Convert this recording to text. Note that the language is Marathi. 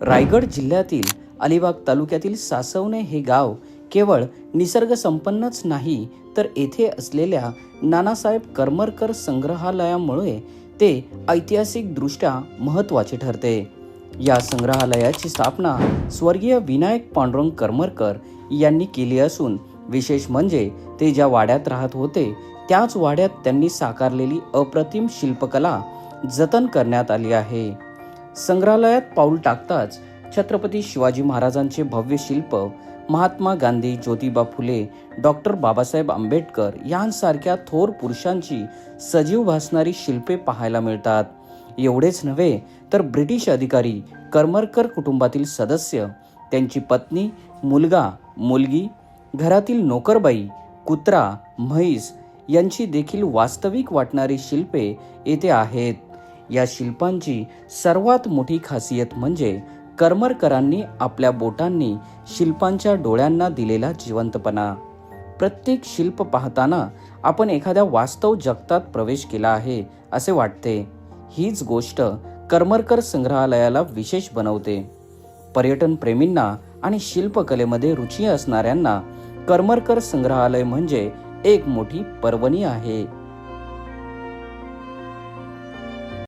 रायगड जिल्ह्यातील अलिबाग तालुक्यातील सासवणे हे गाव केवळ निसर्गसंपन्नच नाही तर येथे असलेल्या नानासाहेब करमरकर संग्रहालयामुळे ते ऐतिहासिकदृष्ट्या महत्त्वाचे ठरते. या संग्रहालयाची स्थापना स्वर्गीय विनायक पांडुरंग करमरकर यांनी केली असून विशेष म्हणजे ते ज्या वाड्यात राहत होते त्याच वाड्यात त्यांनी साकारलेली अप्रतिम शिल्पकला जतन करण्यात आली आहे. संग्रहालयात पाऊल टाकताच छत्रपती शिवाजी महाराजांचे भव्य शिल्प महात्मा गांधी ज्योतिबा फुले डॉक्टर बाबासाहेब आंबेडकर यांसारख्या थोर पुरुषांची सजीव भासणारी शिल्पे पाहायला मिळतात. एवढेच नव्हे तर ब्रिटिश अधिकारी करमरकर कुटुंबातील सदस्य त्यांची पत्नी मुलगा मुलगी घरातील नोकरबाई कुत्रा म्हैस यांची देखील वास्तविक वाटणारी शिल्पे येथे आहेत. या शिल्पांची सर्वात मोठी खासियत म्हणजे करमरकरांनी आपल्या बोटांनी शिल्पांच्या डोळ्यांना दिलेला जिवंतपणा. प्रत्येक शिल्प पाहताना आपण एखाद्या वास्तव जगतात प्रवेश केला आहे असे वाटते. हीच गोष्ट करमरकर संग्रहालयाला विशेष बनवते. पर्यटन प्रेमींना आणि शिल्पकलेमध्ये रुची असणाऱ्यांना करमरकर संग्रहालय म्हणजे एक मोठी पर्वणी आहे.